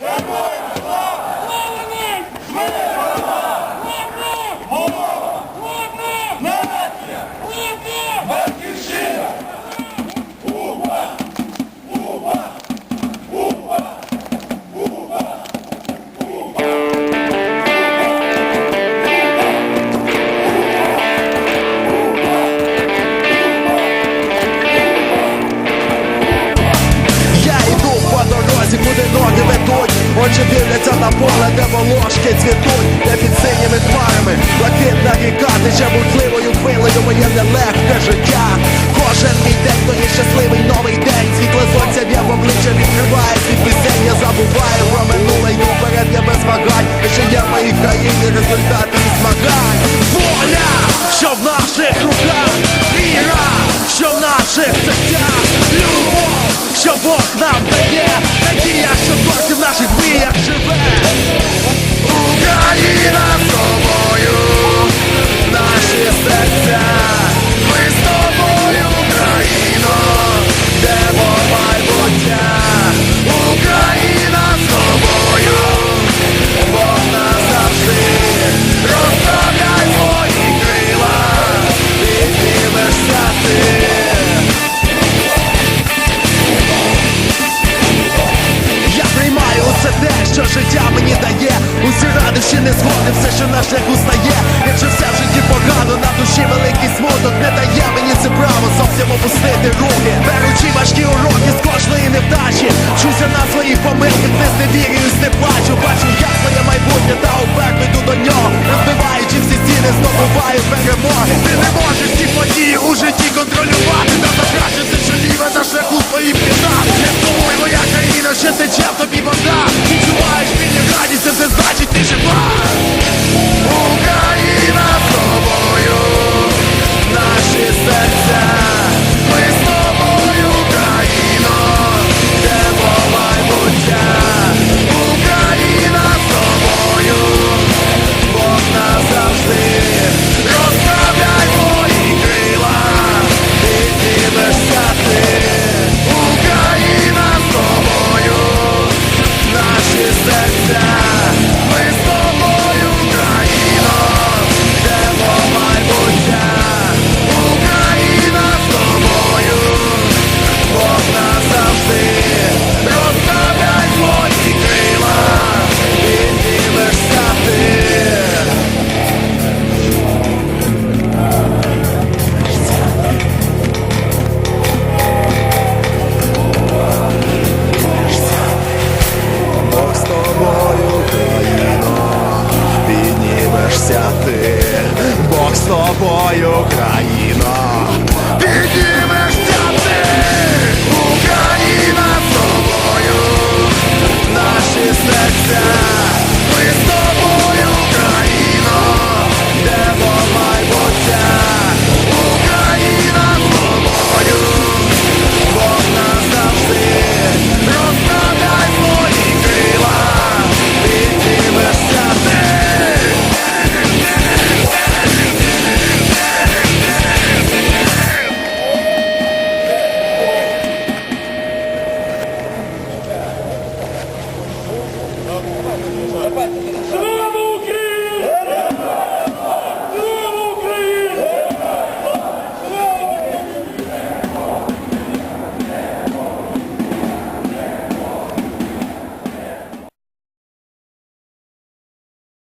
Я Очі дивляться на поле, де волошки цвітуть Де під синіми хмарами блакитна ріка Тече бурхливою хвилею моє нелегке життя. Кожен мій день то є щасливий новий день. Світле сонця б'є в обличчя відкриває світ пісень Я забуваю про минуле, йду вперед, я без вагань що є в моїй країні результати і змагань. Воля, що в наших руках? Віра, що в наших серцях? Любов, що Бог нам дає Надія, що в наших віях живе холодно, на душі великий смуток. Не дає мені це право зовсім опустити руки. Беручи важкі уроки з кожної невдачі Чуся на своїх помилках, не зневірююсь, не плачу Бачу, як своє майбутнє, та уперто йду до нього. Розбиваючи всі стіни, здобуваю перемоги. Ти не можеш ті події у житті контролювати. Та покращити, що ліве на шляху своїм п'ятам. Не сумуй, моя країна, ще тече в тобі вода. Відчуваєш мені радість, це все значить ти жива. distração